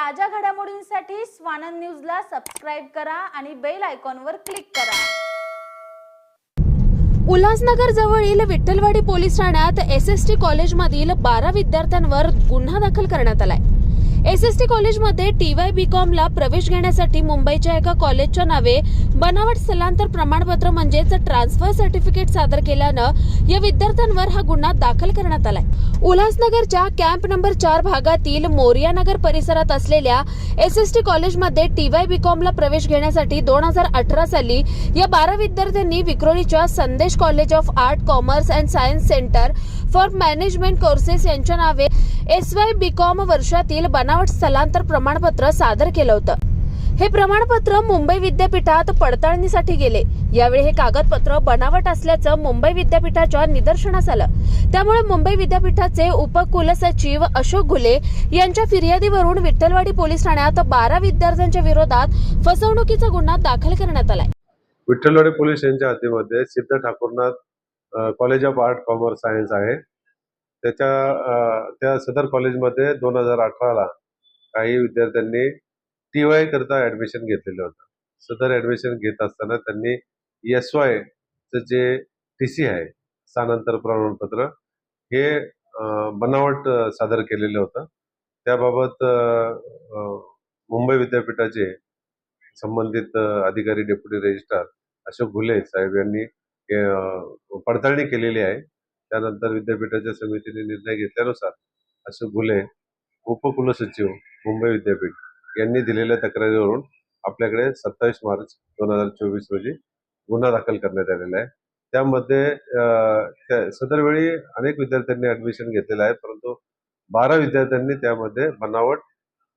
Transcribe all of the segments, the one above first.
ताज्या घडामोडींसाठी स्वानंद न्यूजला सबस्क्राईब करा आणि बेल आयकॉनवर क्लिक करा. उल्हासनगर जवळील विठ्ठलवाडी पोलीस ठाण्यात एस एस टी कॉलेजमधील बारा विद्यार्थ्यांवर गुन्हा दाखल करण्यात आलाय. एस एस टी कॉलेजमध्ये टी वाय बी कॉमला प्रवेश घेण्यासाठी मुंबईच्या एका कॉलेजच्या नावे बनावट स्थलांतर प्रमाणपत्र म्हणजेच ट्रान्सफर सर्टिफिकेट सादर केल्यानं या विद्यार्थ्यांवर हा गुन्हा दाखल करण्यात आलाय. उल्हासनगरच्या कॅम्प नंबर चार भागातील मोरियानगर परिसरात असलेल्या एस एस टी कॉलेजमध्ये टी वाय बी कॉमला प्रवेश घेण्यासाठी दोन हजार अठरा साली या बारा विद्यार्थ्यांनी विक्रोळीच्या Sandesh college of art commerce and science centre for management courses यांच्या नावे एस वाय बी कॉम वर्षातील बनावट स्थलांतर प्रमाणपत्र सादर केलं होतं. हे प्रमाणपत्र मुंबई विद्यापीठात पडताळणीसाठी गेले. यावेळी हे कागदपत्र बनावट असल्याचं मुंबई विद्यापीठाच्या निदर्शनास आलं. त्यामुळे मुंबई विद्यापीठाचे उपकुलसचिव अशोक घुले यांच्या फिर्यादीवरून विठ्ठलवाडी पोलीस ठाण्यात बारा विद्यार्थ्यांच्या विरोधात फसवणुकीचा गुन्हा दाखल करण्यात आलाय. विठ्ठलवाडी पोलीस यांच्या हद्दीमध्ये Siddh Thakurnath college of art commerce science आहे. त्याच्या त्या सदर कॉलेजमध्ये दोन हजार अठराला काही विद्यार्थ्यांनी टी वाय करता ऍडमिशन घेतलेलं होतं. सदर ऍडमिशन घेत असताना त्यांनी एस वायचं जे टी सी आहे स्थानांतर प्रमाणपत्र हे बनावट सादर केलेलं होतं. त्याबाबत मुंबई विद्यापीठाचे संबंधित अधिकारी डेप्युटी रजिस्ट्रार अशोक घुले साहेब यांनी पडताळणी केलेली आहे. त्यानंतर विद्यापीठाच्या समितीने निर्णय घेतल्यानुसार अशोक घुले उपकुलसचिव मुंबई विद्यापीठ यांनी दिलेल्या तक्रारीवरून आपल्याकडे सत्तावीस मार्च दोन हजार चोवीस रोजी गुन्हा दाखल करण्यात आलेला आहे. त्यामध्ये सदरवेळी अनेक विद्यार्थ्यांनी ऍडमिशन घेतलेलं आहे परंतु बारा विद्यार्थ्यांनी त्यामध्ये बनावट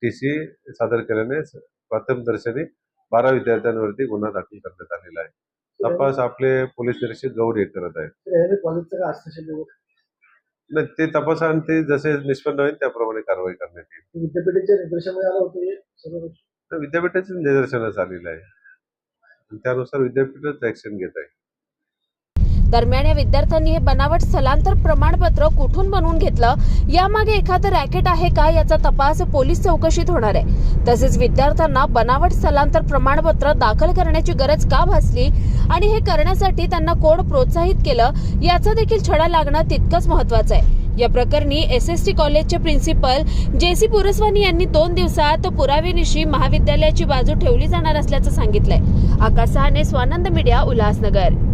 टी सी सादर केल्याने प्रथमदर्शनी बारा विद्यार्थ्यांवरती गुन्हा दाखल करण्यात आलेला आहे. तपास आपले पोलीस निरीक्षक गौड हे करत आहेत. तर कॉलेजचं काय आश्वासन देऊ नाही ते जसे निष्पन्न होईल त्याप्रमाणे कारवाई करण्यात येईल. विद्यापीठाच्या निर्देशामध्ये आलं होतं सगळं तर विद्यापीठाचे निदर्शनास आलेलं आहे. आणि त्यानुसार विद्यापीठच ऍक्शन घेत आहे. दरम्यान या विद्यार्थ्यांनी हे बनावट स्थलांतर प्रमाणपत्र कुठून बनवून घेतलं? यामागे एखादं रॅकेट आहे का? याचा तपास पोलीस चौकशीत होणार आहे. तसेच विद्यार्थ्यांना बनावट स्थलांतर प्रमाणपत्र दाखल करण्याची गरज का भासली? आणि हे करण्यासाठी त्यांना कोण प्रोत्साहित केलं? याचा देखील छडा लागणं तितकंच महत्वाचं आहे. या प्रकरणी एस एस टी कॉलेजचे प्रिन्सिपल जे सी पुरस्वानी यांनी दोन दिवसात पुरावेनिशी महाविद्यालयाची बाजू ठेवली जाणार असल्याचं सांगितलंय. आकाश सहाने स्वानंद मीडिया उल्हासनगर.